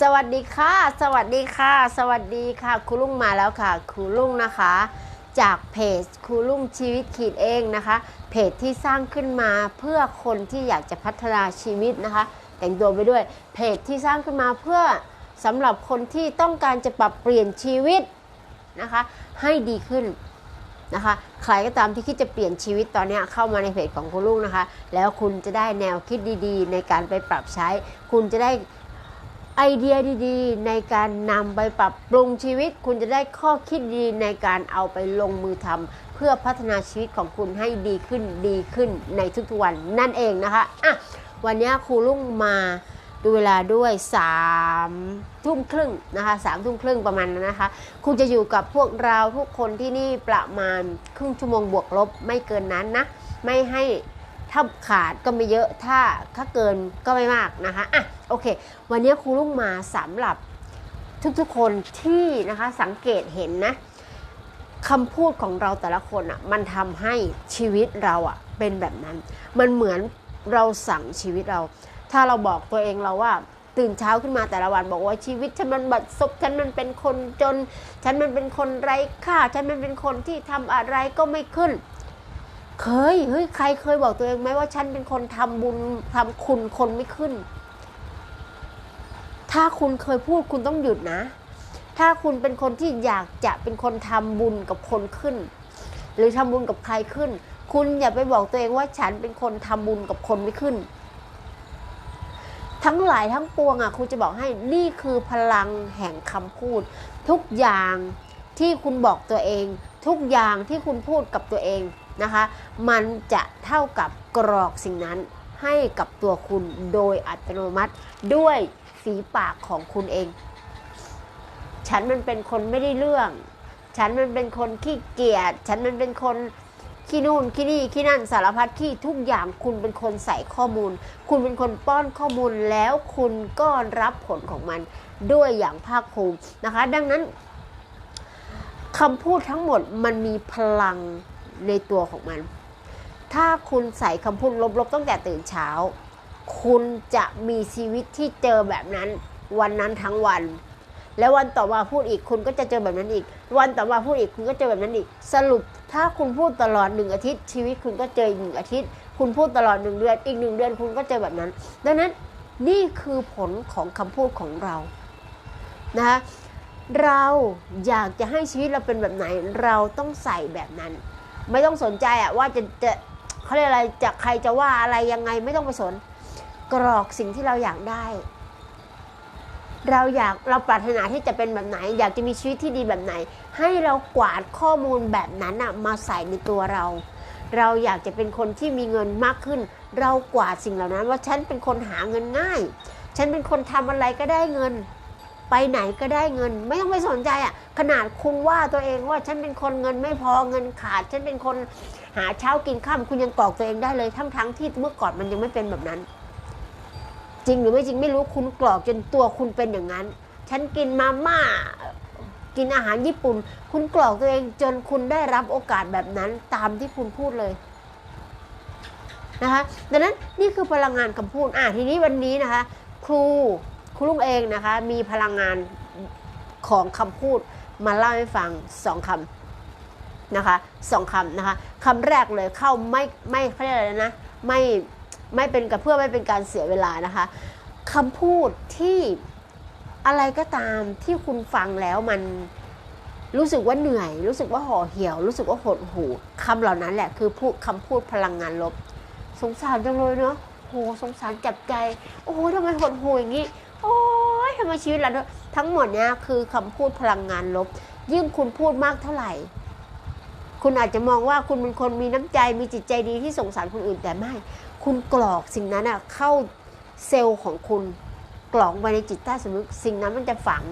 สวัสดีค่ะ สวัสดีค่ะ สวัสดีค่ะครูลุงมาแล้วค่ะครูลุงนะคะ จากเพจครูลุงชีวิตขีดเองนะคะ เพจที่สร้างขึ้นมาเพื่อคนที่อยากจะพัฒนาชีวิตนะคะ แต่งตัวไปด้วยเพจที่สร้างขึ้นมาเพื่อสำหรับคนที่ต้องการจะปรับเปลี่ยนชีวิตนะคะ ให้ดีขึ้นนะคะใครก็ตามที่คิดจะเปลี่ยนชีวิตตอนนี้เข้ามาในเพจของคุณลุงนะคะ แล้วคุณจะได้แนวคิดดีๆ ในการไปปรับใช้ คุณจะได้ ไอเดียดีๆ ในการนำไปปรับปรุงชีวิต คุณจะได้ข้อคิดดีในการเอาไปลงมือทำเพื่อพัฒนาชีวิตของคุณให้ดีขึ้นดีขึ้นในทุกๆวันนั่นเองนะคะอะวันนี้ครูลุงมาดูเวลาด้วย3ทุ่มครึ่งนะคะสามทุ่มครึ่งประมาณนั้นนะคะ คุณจะอยู่กับพวกเราทุกคนที่นี่ประมาณครึ่งชั่วโมงบวกลบไม่เกินนั้นนะ ไม่ให้ ถ้าขาดก็ไม่เยอะถ้าถ้าเกินก็ไม่มากนะคะอะโอเค วันนี้ครูลุงมาสำหรับทุกๆคนที่นะคะสังเกตเห็นนะคำพูดของเราแต่ละคนอะ่ะมันทำให้ชีวิตเราอะ่ะเป็นแบบนั้น มันเหมือนเราสั่งชีวิตเรา ถ้าเราบอกตัวเองเราว่าตื่นเช้าขึ้นมาแต่ละวันบอกว่าชีวิตฉันมันบัดซบฉันมันเป็นคนจน ฉันมันเป็นคนไร้ค่า ฉันมันเป็นคนที่ทำอะไรก็ไม่ขึ้น เคยเฮ้ยใครเคยบอกตัวเองไหมว่าฉันเป็นคนทำบุญทำคุณคนไม่ขึ้น ถ้าคุณเคยพูดคุณต้องหยุดนะ ถ้าคุณเป็นคนที่อยากจะเป็นคนทำบุญกับคนขึ้น หรือทำบุญกับใครขึ้น คุณอย่าไปบอกตัวเองว่าฉันเป็นคนทำบุญกับคนไม่ขึ้น ทั้งหลายทั้งปวงอะครูจะบอกให้นี่คือพลังแห่งคำพูด ทุกอย่างที่คุณบอกตัวเอง ทุกอย่างที่คุณพูดกับตัวเอง นะคะ มันจะเท่ากับกรอกสิ่งนั้นให้กับตัวคุณโดยอัตโนมัติด้วยฝีปากของคุณเอง ฉันมันเป็นคนไม่ได้เรื่อง ฉันมันเป็นคนขี้เกียจ ฉันมันเป็นคนขี้นู่นขี้นี่ขี้นั่นสารพัดขี้ทุกอย่างคุณเป็นคนใส่ข้อมูล คุณเป็นคนป้อนข้อมูลแล้วคุณก็รับผลของมันด้วยอย่างภาคภูมินะคะ ดังนั้นคำพูดทั้งหมดมันมีพลัง ในตัวของมัน ถ้าคุณใส่คำพูดลบๆตั้งแต่ตื่นเช้า คุณจะมีชีวิตที่เจอแบบนั้นวันนั้นทั้งวัน แล้ววันต่อมาพูดอีกคุณก็จะเจอแบบนั้นอีก วันต่อมาพูดอีกคุณก็เจอแบบนั้นอีก สรุปถ้าคุณพูดตลอดหนึ่งอาทิตย์ ชีวิตคุณก็เจออีกหนึ่งอาทิตย์ คุณพูดตลอดหนึ่งเดือนอีกหนึ่งเดือนคุณก็เจอแบบนั้น ดังนั้นนี่คือผลของคำพูดของเรานะคะเราอยากจะให้ชีวิตเราเป็นแบบไหน เราต้องใส่แบบนั้น ไม่ต้องสนใจอะว่าจะจะเขาเรียกอะไรจะใครจะว่าอะไรยังไงไม่ต้องไปสน กรอกสิ่งที่เราอยากได้ เราอยากเราปรารถนาที่จะเป็นแบบไหน อยากจะมีชีวิตที่ดีแบบไหน ให้เรากวาดข้อมูลแบบนั้นอะมาใส่ในตัวเรา เราอยากจะเป็นคนที่มีเงินมากขึ้น เรากวาดสิ่งเหล่านั้น ว่าฉันเป็นคนหาเงินง่าย ฉันเป็นคนทำอะไรก็ได้เงิน ไปไหนก็ได้เงิน ไม่ต้องไปสนใจอะขนาดคุณว่าตัวเองว่าฉันเป็นคนเงินไม่พอเงินขาด ฉันเป็นคนหาเช้ากินข้ามคุณยังกรอกตัวเองได้เลยทั้งทั้งที่เมื่อก่อนมันยังไม่เป็นแบบนั้น จริงหรือไม่จริงไม่รู้คุณกรอกจนตัวคุณเป็นอย่างนั้น ฉันกินมาม่ากินอาหารญี่ปุ่น คุณกรอกตัวเองจนคุณได้รับโอกาสแบบนั้นตามที่คุณพูดเลยนะคะดังนั้นนี่คือพลังงานคำพูดอะทีนี้วันนี้นะคะ ครู ครูลุงเองนะคะ มีพลังงานของคำพูดมาเล่าให้ฟังสองคำนะคะสองคำนะคะคำแรกเลยเข้าไม่ไม่เขาเรียกอะไรนะไม่ไม่เป็นกับเพื่อไม่เป็นการเสียเวลานะคะคำพูดที่อะไรก็ตามที่คุณฟังแล้วมันรู้สึกว่าเหนื่อย รู้สึกว่าห่อเหี่ยว รู้สึกว่าหดหูคำเหล่านั้นแหละคือพูดคำพูดพลังงานลบ สงสารจังเลยเนาะโหสงสารจับใจ โอ้โหทำไมหดหูอย่างนี้ โอ้ยทำไมชีวิตเราทั้งหมดเนี้ยคือคำพูดพลังงานลบ ยิ่งคุณพูดมากเท่าไหร่ คุณอาจจะมองว่าคุณเป็นคนมีน้ำใจมีจิตใจดีที่สงสารคนอื่นแต่ไม่ คุณกรอกสิ่งนั้นอะเข้าเซลล์ของคุณกรอกไปในจิตใต้สำนึกสิ่งนั้นมันจะฝัง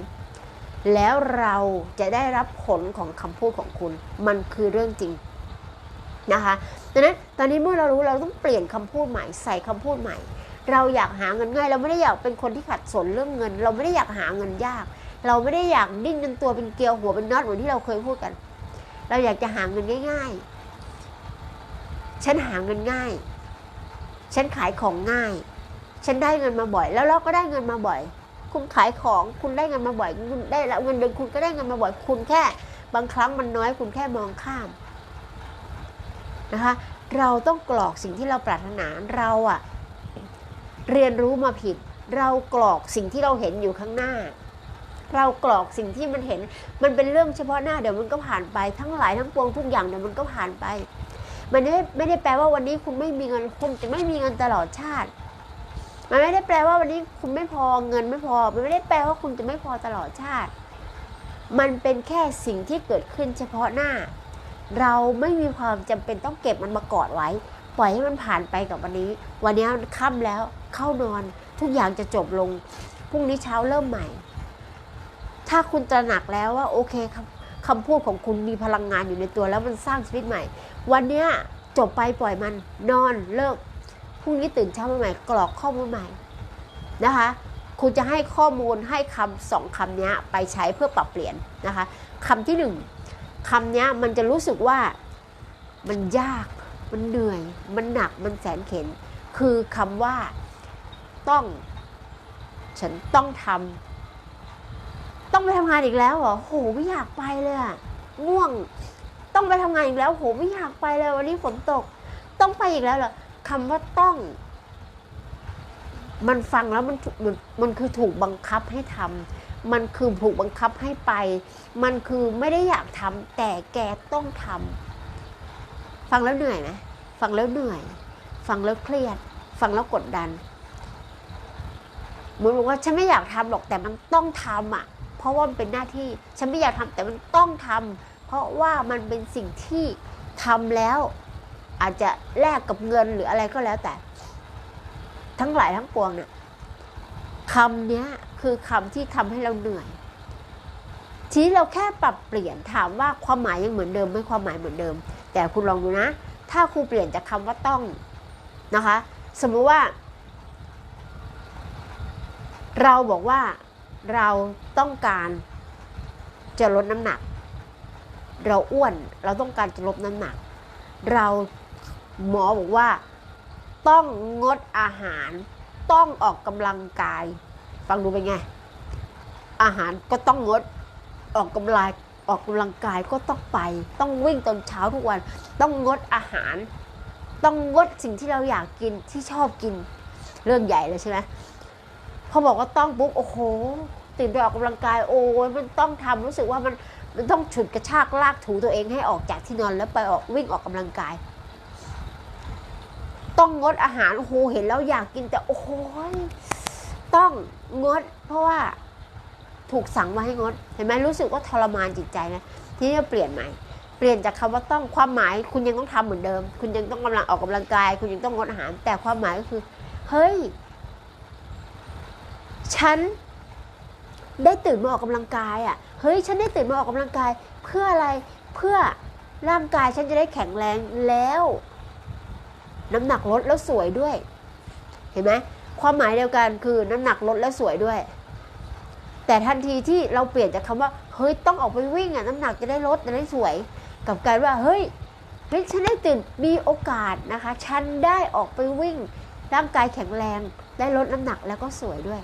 แล้วเราจะได้รับผลของคำพูดของคุณ มันคือเรื่องจริงนะคะดังนั้นตอนนี้เมื่อเรารู้เราต้องเปลี่ยนคำพูดใหม่ ใส่คำพูดใหม่ เราอยากหาเงินง่ายเราไม่ได้อยากเป็นคนที่ขัดสนเรื่องเงิน เราไม่ได้อยากหาเงินยาก เราไม่ได้อยากดิ้นจนตัวเป็นเกลียวหัวเป็นน็อตเหมือนที่เราเคยพูดกัน เราอยากจะหาเงินง่ายๆ ฉันหาเงินง่าย ฉันขายของง่าย ฉันได้เงินมาบ่อย แล้วเราก็ได้เงินมาบ่อย คุณขายของคุณได้เงินมาบ่อยคุณได้เงินเดือนคุณก็ได้เงินมาบ่อยคุณแค่ บางครั้งมันน้อยคุณแค่มองข้ามนะคะ เราต้องกรอกสิ่งที่เราปรารถนาเราอะ เรียนรู้มาผิด เรากรอกสิ่งที่เราเห็นอยู่ข้างหน้า เรากรอกสิ่งที่มันเห็น มันเป็นเรื่องเฉพาะหน้าเดี๋ยวมันก็ผ่านไปทั้งหลายทั้งปวงทุกอย่างเดี๋ยวมันก็ผ่านไป มันไม่ได้ไม่ได้แปลว่าวันนี้คุณไม่มีเงินคุณจะไม่มีเงินตลอดชาติ มันไม่ได้แปลว่าวันนี้คุณไม่พอเงินไม่พอ มันไม่ได้แปลว่าคุณจะไม่พอตลอดชาติ มันเป็นแค่สิ่งที่เกิดขึ้นเฉพาะหน้า เราไม่มีความจำเป็นต้องเก็บมันมากอดไว้ ปล่อยให้มันผ่านไปกับวันนี้ วันนี้ค่ำแล้ว เข้านอน ทุกอย่างจะจบลงพรุ่งนี้เช้าเริ่มใหม่ ถ้าคุณตระหนักแล้วว่าโอเคคำคำพูดของคุณมีพลังงานอยู่ในตัว แล้วมันสร้างชีวิตใหม่ วันเนี้ยจบไปปล่อยมันนอนเลิกพรุ่งนี้ตื่นเช้ามาใหม่ กรอกข้อมูลใหม่นะคะ คุณจะให้ข้อมูลให้คำสองคำนี้ไปใช้เพื่อปรับเปลี่ยนนะคะคำที่หนึ่งคำนี้มันจะรู้สึกว่ามันยาก มันเหนื่อย มันหนักมันแสนเข็น คือคำว่า ต้อง ฉันต้องทำต้องไปทำงานอีกแล้วเหรอโหไม่อยากไปเลยอะง่วง ต้องไปทำงานอีกแล้วโหไม่อยากไปเลยวันนี้ฝนตก ต้องไปอีกแล้วเหรอคำว่าต้อง มันฟังแล้วมันมันมันคือถูกบังคับให้ทำมันคือถูกบังคับให้ไป มันคือไม่ได้อยากทำแต่แกต้องทำฟังแล้วเหนื่อยไหมฟังแล้วเหนื่อย ฟังแล้วเครียด ฟังแล้วกดดัน เหมือนบอกว่าฉันไม่อยากทำหรอกแต่มันต้องทำอะ เพราะว่ามันเป็นหน้าที่ฉันไม่อยากทำแต่มันต้องทำเพราะว่ามันเป็นสิ่งที่ทำแล้ว อาจจะแลกกับเงินหรืออะไรก็แล้วแต่ ทั้งหลายทั้งปวงเนี่ยคำนี้คือคำที่ทำให้เราเหนื่อย ทีนี้เราแค่ปรับเปลี่ยนถามว่าความหมายยังเหมือนเดิมไหม่ความหมายเหมือนเดิม แต่คุณลองดูนะ ถ้าครูเปลี่ยนจากคำว่าต้องนะคะ สมมุติว่า เราบอกว่าเราต้องการจะลดน้ำหนัก เราอ้วนเราต้องการจะลดน้ำหนัก เราหมอบอกว่าต้องงดอาหาร ต้องออกกำลังกาย ฟังดูเป็นไง อาหารก็ต้องงดออกกำลังออกกำลังกายก็ต้องไป ต้องวิ่งตอนเช้าทุกวัน ต้องงดอาหาร ต้องงดสิ่งที่เราอยากกินที่ชอบกิน เรื่องใหญ่เลยใช่ไหม อบอกว่าต้องปุ๊บโอ้โหตื่นไปออกกำลังกายโอ้ยมันต้องทำรู้สึกว่ามันมันต้องฉุดกระชากลากถูตัวเองให้ออกจากที่นอนแล้วไปออกวิ่งออกกำลังกาย ต้องงดอาหารโอ้โหเห็นแล้วอยากกินแต่โอ้โหต้องงด เพราะว่าถูกสั่งมาให้งด เห็นไหมรู้สึกว่าทรมานจิตใจนะทีนี้จะเปลี่ยนใหม่เปลี่ยนจากคำว่าต้องความหมาย คุณยังต้องทำเหมือนเดิม คุณยังต้องกำลังออกกำลังกาย คุณยังต้องงดอาหาร แต่ความหมายก็คือ เฮ้ย ฉันได้ตื่นมาออกกำลังกายอะ เฮ้ย ฉันได้ตื่นมาออกกำลังกาย เพื่ออะไร เพื่อร่างกายฉันจะได้แข็งแรงแล้ว น้ำหนักลดแล้วสวยด้วย เห็นไหมความหมายเดียวกันคือน้ำหนักลดแล้วสวยด้วย แต่ทันทีที่เราเปลี่ยนจากคำว่า เฮ้ย ต้องออกไปวิ่งอะ น้ำหนักจะได้ลดจะได้สวย กับการว่า เฮ้ยเฮ้ยฉันได้ตื่นมีโอกาสนะคะ ฉันได้ออกไปวิ่ง ร่างกายแข็งแรง ได้ลดน้ำหนักแล้วก็สวยด้วย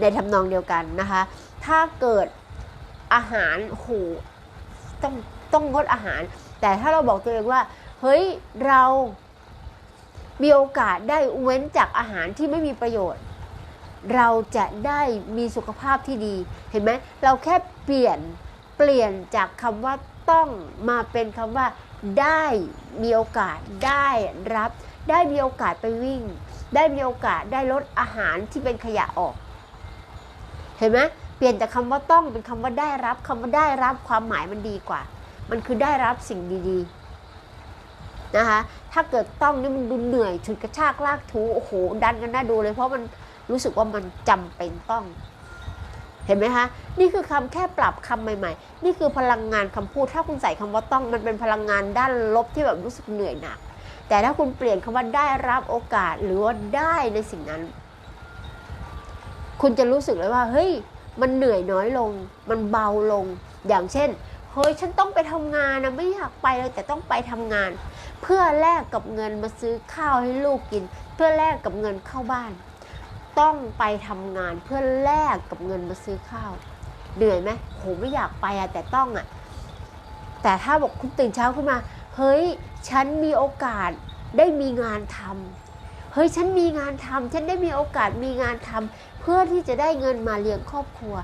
ในทำนองเดียวกันนะคะ ถ้าเกิดอาหารโหต้องต้องงดอาหาร แต่ถ้าเราบอกตัวเองว่า เฮ้ยเรามีโอกาสได้เว้นจากอาหารที่ไม่มีประโยชน์ เราจะได้มีสุขภาพที่ดี เห็นไหมเราแค่เปลี่ยนเปลี่ยนจากคำว่าต้องมาเป็นคำว่า ได้มีโอกาสได้รับ ได้มีโอกาสไปวิ่ง ได้มีโอกาสได้ลดอาหารที่เป็นขยะออก เห็นไหมเปลี่ยนจากคำว่าต้องเป็นคำว่าได้รับคำว่าได้รับความหมายมันดีกว่า มันคือได้รับสิ่งดีๆนะคะถ้าเกิดต้องนี่มันดูเหนื่อยฉุดกระชากลากถูโอ้โหดันกันน่าดูเลยเพราะมันรู้สึกว่ามันจำเป็นต้องเห็นไหมคะ นี่คือคำแค่ปรับคำใหม่ ๆ นี่คือพลังงานคำพูด ถ้าคุณใส่คำว่าต้องมันเป็นพลังงานด้านลบที่แบบรู้สึกเหนื่อยหนัก แต่ถ้าคุณเปลี่ยนคำว่าได้รับโอกาสหรือว่าได้ในสิ่งนั้น คุณจะรู้สึกเลยว่า เฮ้ย มันเหนื่อยน้อยลง มันเบาลง อย่างเช่น เฮ้ย ฉันต้องไปทำงานนะ ไม่อยากไปเลยแต่ต้องไปทำงาน เพื่อแลกกับเงินมาซื้อข้าวให้ลูกกิน เพื่อแลกกับเงินเข้าบ้าน ต้องไปทำงานเพื่อแลกกับเงินมาซื้อข้าว เหนื่อยไหมโหไม่อยากไปอะแต่ต้องอะแต่ถ้าบอกคุณตื่นเช้าขึ้นมา เฮ้ย ฉันมีโอกาสได้มีงานทำ เฮ้ยฉันมีงานทำฉันได้มีโอกาสมีงานทำเพื่อที่จะได้เงินมาเลี้ยงครอบครัว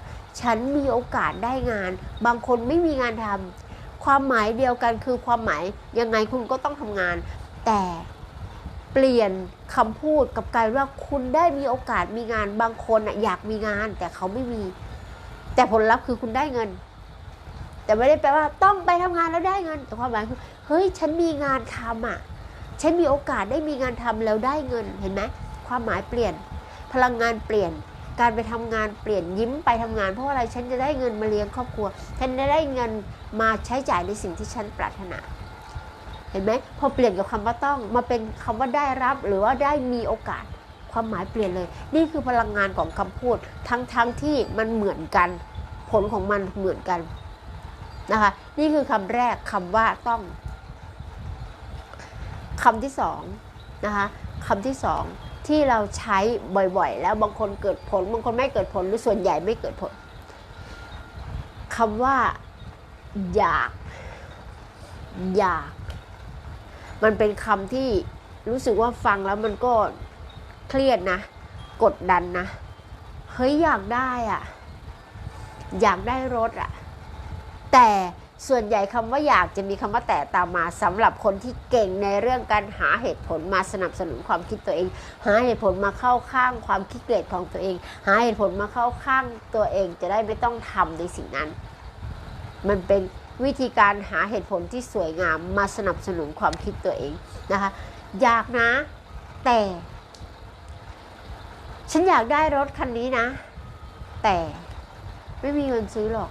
ฉันมีโอกาสได้งาน บางคนไม่มีงานทำความหมายเดียวกันคือความหมายยังไงคุณก็ต้องทำงาน แต่เปลี่ยนคำพูดกับการว่าคุณได้มีโอกาสมีงานบางคนอะอยากมีงาน แต่เขาไม่มี แต่ผลลัพธ์คือคุณได้เงิน แต่ไม่ได้แปลว่าต้องไปทำงานแล้วได้เงิน แต่ความหมายคือเฮ้ยฉันมีงานทำอะ ฉันมีโอกาสได้มีงานทำแล้วได้เงินเห็นไหมความหมายเปลี่ยน พลังงานเปลี่ยน การไปทำงานเปลี่ยนยิ้มไปทำงาน เพราะอะไรฉันจะได้เงินมาเลี้ยงครอบครัว ฉันจะได้เงินมาใช้จ่ายในสิ่งที่ฉันปรารถนา เห็นไหมพอเปลี่ยนกับคำว่าต้องมาเป็นคำว่าได้รับหรือว่าได้มีโอกาสความหมายเปลี่ยนเลย นี่คือพลังงานของคำพูด ทั้งๆทที่มันเหมือนกัน ผลของมันเหมือนกันนะคะ นี่คือคำแรกคำว่าต้อง คำที่สองนะคะคำที่สองที่เราใช้บ่อยๆ แล้วบางคนเกิดผล บางคนไม่เกิดผลหรือส่วนใหญ่ไม่เกิดผลคำว่า อยาก อยาก มันเป็นคำที่รู้สึกว่าฟังแล้วมันก็เครียดนะ กดดันนะ เฮ้ยอยากได้อะอยากได้รถอะแต่ ส่วนใหญ่คำว่าอยากจะมีคำว่าแต่ตามมาสำหรับคนที่เก่งในเรื่องการหาเหตุผลมาสนับสนุนความคิดตัวเอง หาเหตุผลมาเข้าข้างความคิดเกลียดของตัวเอง หาเหตุผลมาเข้าข้างตัวเองจะได้ไม่ต้องทำในสิ่งนั้น มันเป็นวิธีการหาเหตุผลที่สวยงามมาสนับสนุนความคิดตัวเองนะคะอยากนะ แต่ ฉันอยากได้รถคันนี้นะ แต่ไม่มีเงินซื้อหรอก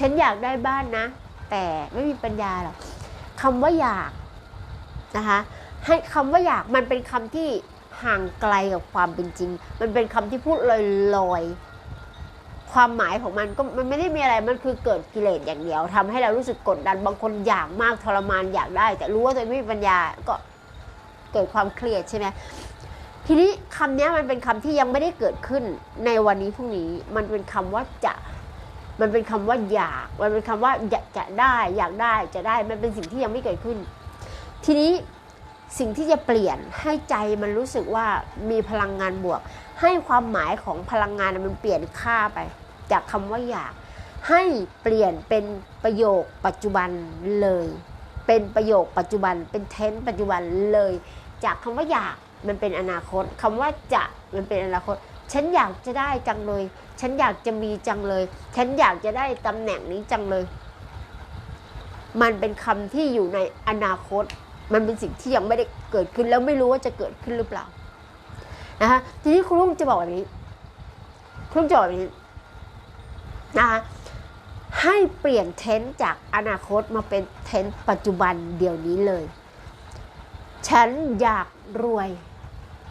ฉันอยากได้บ้านนะ แต่ไม่มีปัญญาหรอกคำว่าอยากนะคะให้คำว่าอยากมันเป็นคำที่ห่างไกลกับความเป็นจริง มันเป็นคำที่พูดลอยๆ ความหมายของมันก็มันไม่ได้มีอะไร มันคือเกิดกิเลสอย่างเดียวทำให้เรารู้สึกกดดัน บางคนอยากมากทรมานอยากได้ แต่รู้ว่าตัวเองไม่มีปัญญา ก็เกิดความเครียดใช่ไหมทีนี้คำนี้มันเป็นคำที่ยังไม่ได้เกิดขึ้นในวันนี้พรุ่งนี้ มันเป็นคำว่าจะ มันเป็นคำว่าอยาก มันเป็นคำว่าอยากจะได้ อยากได้จะได้ มันเป็นสิ่งที่ยังไม่เกิดขึ้น ทีนี้สิ่งที่จะเปลี่ยนให้ใจมันรู้สึกว่ามีพลังงานบวก ให้ความหมายของพลังงานมันเปลี่ยนค่าไป จากคำว่าอยาก ให้เปลี่ยนเป็นประโยคปัจจุบันเลย เป็นประโยคปัจจุบัน เป็นเทนปัจจุบันเลย จากคำว่าอยากมันเป็นอนาคตคำว่าจะมันเป็นอนาคต ฉันอยากจะได้จังเลย ฉันอยากจะมีจังเลย ฉันอยากจะได้ตำแหน่งนี้จังเลย มันเป็นคำที่อยู่ในอนาคต มันเป็นสิ่งที่ยังไม่ได้เกิดขึ้นแล้วไม่รู้ว่าจะเกิดขึ้นหรือเปล่านะคะทีนี้ครูลุงจะบอกแบบนี้ครูลุงจะบอกแบบนี้นะคะให้เปลี่ยนเทนจากอนาคตมาเป็นเทนปัจจุบันเดี๋ยวนี้เลย ฉันอยากรวย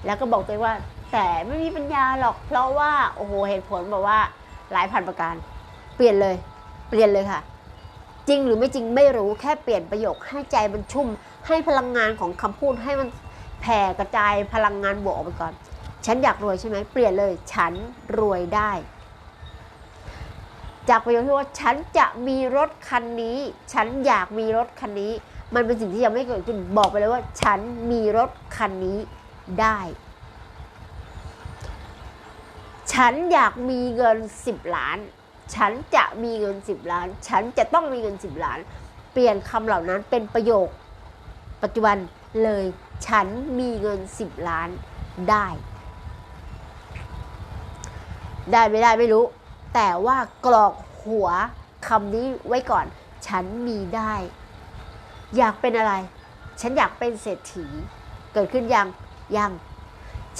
แล้วก็บอกตัวเองว่า แต่ไม่มีปัญญาหรอก เพราะว่าโอ้โหเหตุผลบอกว่าหลายพันประการ เปลี่ยนเลย เปลี่ยนเลยค่ะ จริงหรือไม่จริงไม่รู้แค่เปลี่ยนประโยคให้ใจมันชุ่ม ให้พลังงานของคำพูดให้มันแผ่กระจายพลังงานบวกออกไปก่อน ฉันอยากรวยใช่ไหมเปลี่ยนเลย ฉันรวยได้ จากประโยคที่ว่าฉันจะมีรถคันนี้ ฉันอยากมีรถคันนี้ มันเป็นสิ่งที่ยังไม่เกิดขึ้นบอกไปเลยว่า ฉันมีรถคันนี้ได้ ฉันอยากมีเงินสิบล้าน ฉันจะมีเงินสิบล้าน ฉันจะต้องมีเงินสิบล้าน เปลี่ยนคำเหล่านั้นเป็นประโยค ปัจจุบันเลย ฉันมีเงินสิบล้านได้ ได้ไม่ได้ไม่รู้ แต่ว่ากรอกหัวคำนี้ไว้ก่อน ฉันมีได้ อยากเป็นอะไร ฉันอยากเป็นเศรษฐี เกิดขึ้นยังยัง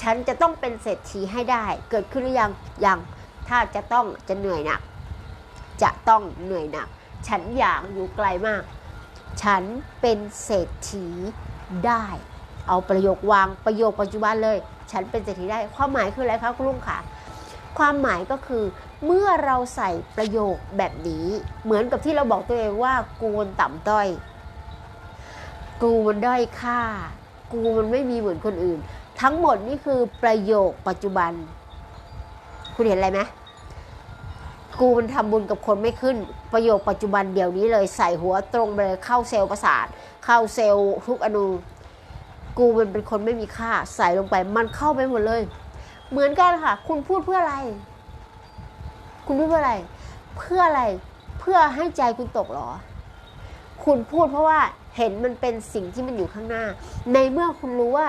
ฉันจะต้องเป็นเศรษฐีให้ได้ เกิดขึ้นหรือยังยังถ้าจะต้องจะเหนื่อยหนัก จะต้องเหนื่อยหนัก ฉันอยากอยู่ไกลมาก ฉันเป็นเศรษฐีได้ เอาประโยควางประโยคปัจจุบันเลย ฉันเป็นเศรษฐีได้ ความหมายคืออะไรคะคุณลุงคะความหมายก็คือเมื่อเราใส่ประโยคแบบนี้ เหมือนกับที่เราบอกตัวเองว่ากูมันต่ำต้อย กูมันด้อยค่า กูมันไม่มีเหมือนคนอื่น ทั้งหมดนี่คือประโยคปัจจุบัน คุณเห็นอะไรไหมกูมันทำบุญกับคนไม่ขึ้น ประโยคปัจจุบันเดี๋ยวนี้เลยใส่หัวตรงไปเลยเข้าเซลล์ประสาท เข้าเซลล์ทุกอนูกูมันเป็นคนไม่มีค่าใส่ลงไป มันเข้าไปหมดเลย เหมือนกันค่ะ คุณพูดเพื่ออะไร คุณพูดเพื่ออะไร เพื่ออะไรเพื่อให้ใจคุณตกเหรอ คุณพูดเพราะว่าเห็นมันเป็นสิ่งที่มันอยู่ข้างหน้า ในเมื่อคุณรู้ว่า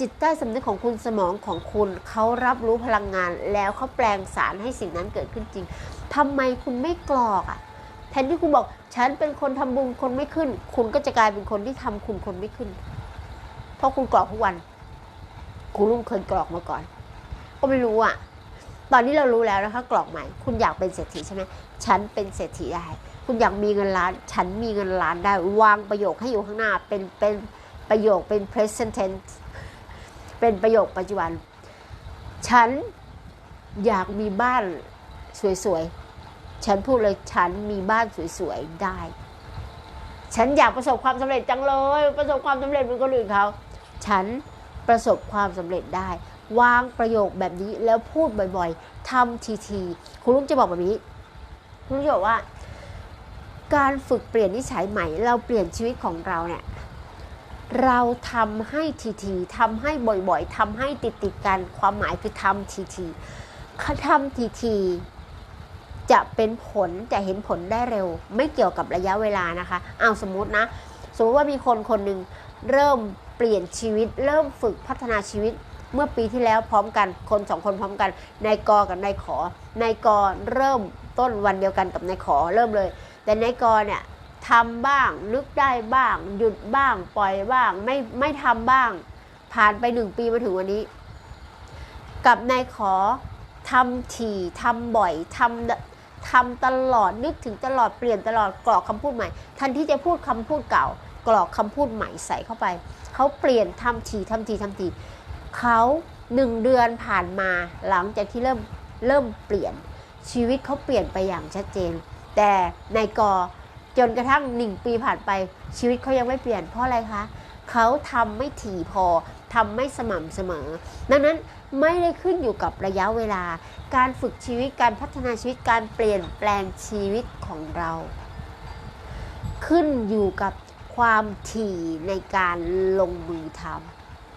จิตใต้สำนึกของคุณสมองของคุณเขารับรู้พลังงาน แล้วเขาแปลงสารให้สิ่งนั้นเกิดขึ้นจริงทำไมคุณไม่กรอกอะ่ะแทนที่คุณบอกฉันเป็นคนทำบุญคนไม่ขึ้น คุณก็จะกลายเป็นคนที่ทำคุณคนไม่ขึ้น เพราะคุณกรอกทุกวันคุณลุงเคยกรอกมาก่อน ก็ไม่รู้อะตอนนี้เรารู้แล้วนะคะกรอกใหม่คุณอยากเป็นเศรษฐีใช่ไหมฉันเป็นเศรษฐีได้ คุณอยากมีเงินล้าน ฉันมีเงินล้านได้วางประโยคให้อยู่ข้างหน้าเป็นเป็นประโยคเป็น present tense เป็นประโยคปัจจุบัน ฉันอยากมีบ้านสวยๆ ฉันพูดเลยฉันมีบ้านสวยๆ ได้ ฉันอยากประสบความสำเร็จจังเลย ประสบความสำเร็จเหมือนคนอื่นเขา ฉันประสบความสำเร็จได้ วางประโยคแบบนี้แล้วพูดบ่อยๆทำทีๆ คุณลุงจะบอกแบบนี้ คุณลุงจะบอกว่า การฝึกเปลี่ยนนิสัยใหม่ เราเปลี่ยนชีวิตของเราเนี่ย เราทำให้ทีๆทำให้บ่อยๆทำให้ติดติดๆกัน ความหมายคือทำทีๆทำทีๆจะเป็นผลจะเห็นผลได้เร็ว ไม่เกี่ยวกับระยะเวลานะคะเอาสมมตินะ สมมติว่ามีคนคนหนึ่งเริ่มเปลี่ยนชีวิต เริ่มฝึกพัฒนาชีวิตเมื่อปีที่แล้วพร้อมกันคนสองคนพร้อมกันนายกกับนายขอนายกเริ่มต้นวันเดียวกันกับนายขอเริ่มเลย แต่นายกเนี่ย ทำบ้าง นึกได้บ้าง หยุดบ้าง ปล่อยบ้าง ไม่ไม่ทำบ้าง ผ่านไปหนึ่งปีมาถึงวันนี้ กับนายขอทำถี่ทำบ่อยทำทำตลอดนึกถึงตลอดเปลี่ยนตลอดกรอกคำพูดใหม่ทันที่จะพูดคำพูดเก่า กรอกคำพูดใหม่ใส่เข้าไป เขาเปลี่ยนทำทีทำทีทำทีเขาหนึ่งเดือนผ่านมาหลังจากที่เริ่มเริ่มเปลี่ยนชีวิตเขาเปลี่ยนไปอย่างชัดเจน แต่นายกอ จนกระทั่งหนึ่งปีผ่านไปชีวิตเขายังไม่เปลี่ยนเพราะอะไรคะเขาทำไม่ถี่พอทำไม่สม่ำเสมอ ดังนั้นไม่ได้ขึ้นอยู่กับระยะเวลา การฝึกชีวิตการพัฒนาชีวิตการเปลี่ยนแปลงชีวิตของเรา ขึ้นอยู่กับความถี่ในการลงมือท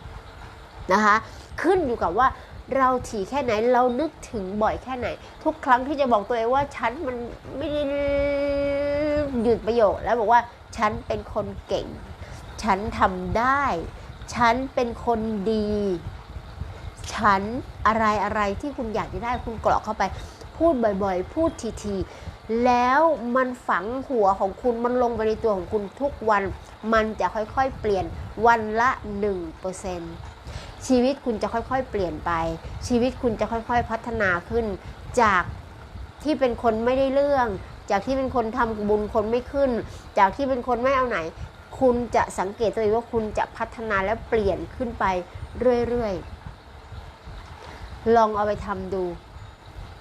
ำนะคะ ขึ้นอยู่กับว่าเราถี่แค่ไหนเรานึกถึงบ่อยแค่ไหน ทุกครั้งที่จะบอกตัวเองว่าฉันมันไม่ได้ หยุดประโยคแล้วบอกว่า ฉันเป็นคนเก่ง ฉันทำได้ ฉันเป็นคนดี ฉันอะไรอะไรที่คุณอยากจะได้คุณกรอกเข้าไป พูดบ่อยๆ พูดทีๆ แล้วมันฝังหัวของคุณมันลงไปในตัวของคุณทุกวัน มันจะค่อยๆ เปลี่ยนวันละ 1%ชีวิตคุณจะค่อยๆ เปลี่ยนไป ชีวิตคุณจะค่อยๆ พัฒนาขึ้นจากที่เป็นคนไม่ได้เรื่อง จากที่เป็นคนทำบุญคนไม่ขึ้น จากที่เป็นคนไม่เอาไหน คุณจะสังเกตตัวเองว่าคุณจะพัฒนาและเปลี่ยนขึ้นไปเรื่อยๆ ลองเอาไปทำดู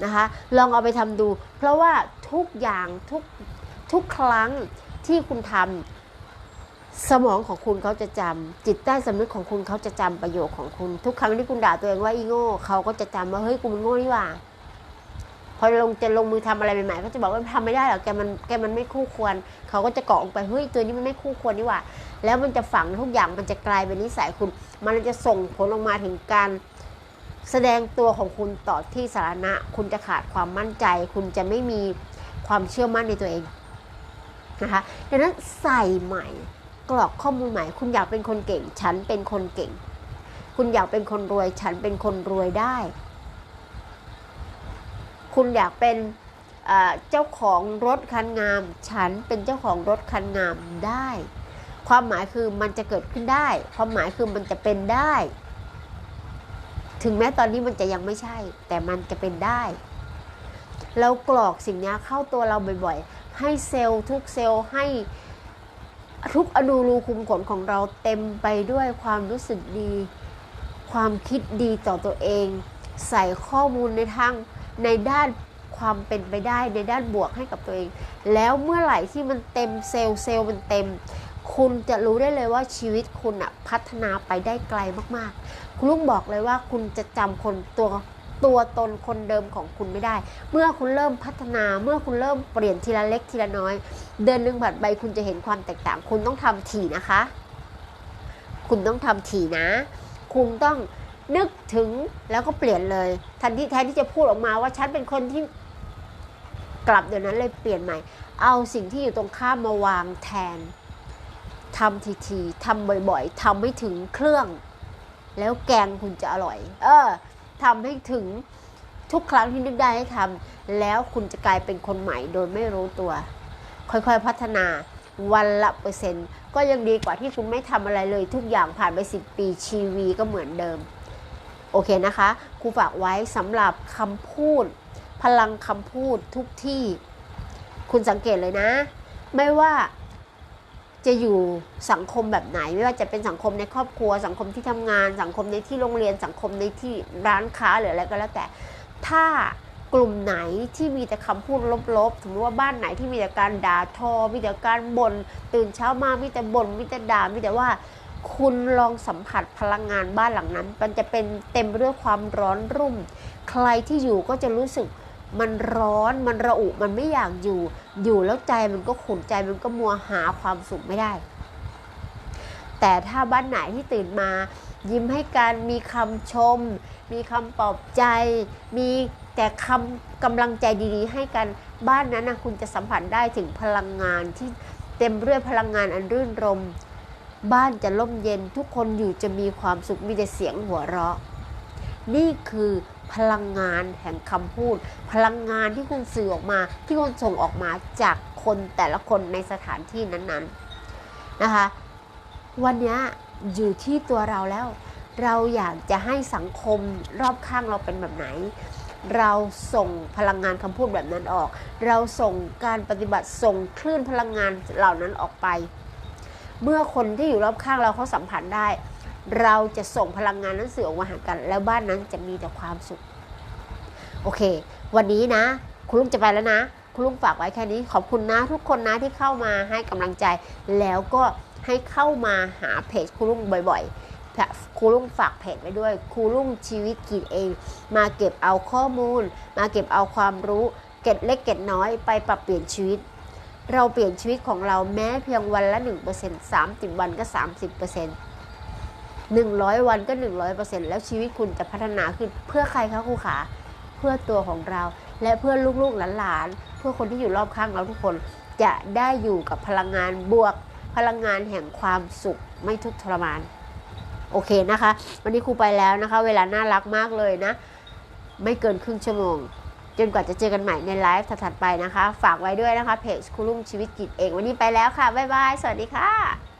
นะคะ ลองเอาไปทำดู เพราะว่าทุกอย่างทุกทุกครั้งที่คุณทำสมองของคุณเขาจะจำจิตใต้สำนึกของคุณเขาจะจำประโยคของคุณ ทุกครั้งที่คุณด่าตัวเองว่าอีโง่เขาก็จะจำว่าเฮ้ยกูมันโง่นี่หว่า อลงจะลงมือทำอะไรใหม่ๆก็จะบอกว่าทำไม่ได้หรอกแกมันแกมันไม่คู่ควร เขาก็จะเกาะลงไปเฮ้ยตัวนี้มันไม่คู่ควรนี่หว่า แล้วมันจะฝังทุกอย่างมันจะกลายเป็นนิสัยคุณ มันจะส่งผลออกมาถึงการแสดงตัวของคุณต่อที่สาธารณะ คุณจะขาดความมั่นใจ คุณจะไม่มีความเชื่อมั่นในตัวเองนะคะดังนั้นใส่ใหม่กรอกข้อมูลใหม่ คุณอยากเป็นคนเก่ง ฉันเป็นคนเก่ง คุณอยากเป็นคนรวย ฉันเป็นคนรวยได้ คุณอยากเป็นเจ้าของรถคันงาม ฉันเป็นเจ้าของรถคันงามได้ ความหมายคือมันจะเกิดขึ้นได้ ความหมายคือมันจะเป็นได้ ถึงแม้ตอนนี้มันจะยังไม่ใช่ แต่มันจะเป็นได้ เรากรอกสิ่งนี้เข้าตัวเราบ่อยๆ ให้เซลล์ทุกเซลล์ให้ทุกอนูรูคุมขนของเราเต็มไปด้วยความรู้สึกดี ความคิดดีต่อตัวเอง ใส่ข้อมูลในทาง ในด้านความเป็นไปได้ในด้านบวกให้กับตัวเอง แล้วเมื่อไหร่ที่มันเต็มเซลล์เซลล์มันเต็ม คุณจะรู้ได้เลยว่าชีวิตคุณอะพัฒนาไปได้ไกลมากๆ คุณลุงบอกเลยว่าคุณจะจำคนตัวตัวตนคนเดิมของคุณไม่ได้ เมื่อคุณเริ่มพัฒนา เมื่อคุณเริ่มเปลี่ยนทีละเล็กทีละน้อย เดือนหนึ่งผ่านไปคุณจะเห็นความแตกต่าง คุณต้องทำถี่นะคะ คุณต้องทำถี่นะ คุณต้อง นึกถึงแล้วก็เปลี่ยนเลย ทันทีแทนที่จะพูดออกมาว่าฉันเป็นคนที่กลับเดี๋ยวนั้นเลยเปลี่ยนใหม่ เอาสิ่งที่อยู่ตรงข้ามมาวางแทนทำทีๆทำบ่อยๆทำให้ถึงเครื่อง แล้วแกงคุณจะอร่อย เออทำให้ถึงทุกครั้งที่นึกได้ให้ทำแล้วคุณจะกลายเป็นคนใหม่โดยไม่รู้ตัว ค่อยๆพัฒนาวันละเปอร์เซ็นต์ ก็ยังดีกว่าที่คุณไม่ทำอะไรเลยทุกอย่างผ่านไป 10 ปีชีวีก็เหมือนเดิม โอเคนะคะครูฝากไว้สำหรับคำพูด พลังคำพูดทุกที่ คุณสังเกตเลยนะ ไม่ว่าจะอยู่สังคมแบบไหน ไม่ว่าจะเป็นสังคมในครอบครัว สังคมที่ทำงาน สังคมในที่โรงเรียนสังคมในที่ร้านค้าหรืออะไรก็แล้วแต่ ถ้ากลุ่มไหนที่มีแต่คำพูดลบๆสมมติว่าบ้านไหนที่มีแต่การด่าทอ มีแต่การบน่นตื่นเช้ามามีแต่บน่นมีแต่ด่ามีแต่ว่า คุณลองสัมผัสพลังงานบ้านหลังนั้น มันจะเป็นเต็มไปด้วยความร้อนรุ่ม ใครที่อยู่ก็จะรู้สึกมันร้อนมันระอุมันไม่อยากอยู่ อยู่แล้วใจมันก็ขุ่นใจมันก็มัวหาความสุขไม่ได้ แต่ถ้าบ้านไหนที่ตื่นมา ยิ้มให้กันมีคำชม มีคำปลอบใจ มีแต่คำกำลังใจดีๆ ให้กันบ้านนั้นนะคุณจะสัมผัสได้ถึงพลังงานที่เต็มด้วยพลังงานอันรื่นรม บ้านจะร่มเย็นทุกคนอยู่จะมีความสุขมีแต่เสียงหัวเราะ นี่คือพลังงานแห่งคำพูด พลังงานที่คุณสื่อออกมา ที่คุณส่งออกมาจากคนแต่ละคนในสถานที่นั้นๆนะคะ วันนี้อยู่ที่ตัวเราแล้ว เราอยากจะให้สังคมรอบข้างเราเป็นแบบไหน เราส่งพลังงานคำพูดแบบนั้นออก เราส่งการปฏิบัติส่งคลื่นพลังงานเหล่านั้นออกไป เมื่อคนที่อยู่รอบข้างเราเขาสัมผัสได้ เราจะส่งพลังงานนั้นสื่อออกมาหากัน แล้วบ้านนั้นจะมีแต่ความสุข โอเค วันนี้นะ คุณลุงจะไปแล้วนะ คุณลุงฝากไว้แค่นี้ ขอบคุณนะทุกคนนะที่เข้ามาให้กำลังใจ แล้วก็ให้เข้ามาหาเพจคุณลุงบ่อยๆครูลุงฝากเพจไว้ด้วยครูลุงชีวิตกินเอง มาเก็บเอาข้อมูล มาเก็บเอาความรู้ เก็ดเล็กเก็ดน้อยไปปรับเปลี่ยนชีวิต เราเปลี่ยนชีวิตของเราแม้เพียงวันละ 1% 30 วันก็ 30% 100 วันก็ 100%แล้วชีวิตคุณจะพัฒนาขึ้นเพื่อใครคะครูขาเพื่อตัวของเรา และเพื่อลูกๆหลานๆเพื่อคนที่อยู่รอบข้างเราทุกคนจะได้อยู่กับพลังงานบวก พลังงานแห่งความสุขไม่ทุกข์ทรมาน โอเคนะคะ วันนี้ครูไปแล้วนะคะ เวลาน่ารักมากเลยนะ ไม่เกินครึ่งชั่วโมง นกว่าจะเจอกันใหม่ในไลฟ์ถัดๆไปนะคะ ฝากไว้ด้วยนะคะเพจครูลุ่มชีวิตกิจเอง วันนี้ไปแล้วค่ะ บ๊ายบาย สวัสดีค่ะ